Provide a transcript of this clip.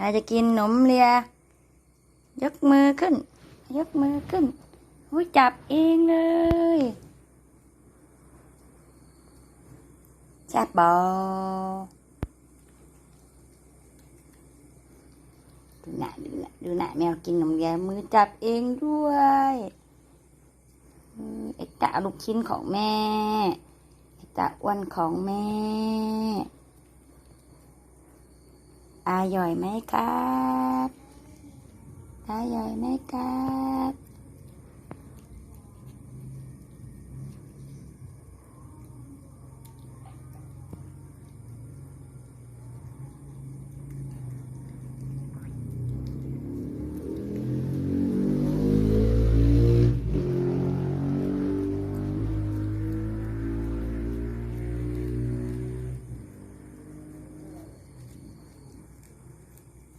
ใครจะกินหนมเลีย ยกมือขึ้น ยกมือขึ้นอุ้ยจับเองเลยแซ่บบอดูหน้าดูหน้าดูหน้าแมวกินหนมเลียมือจับเองด้วยอืมไอ้ตาลูกชิ้นของแม่ไอ้ตาอ้วนของแม่ อร่อยไหมครับอร่อยไหมครับ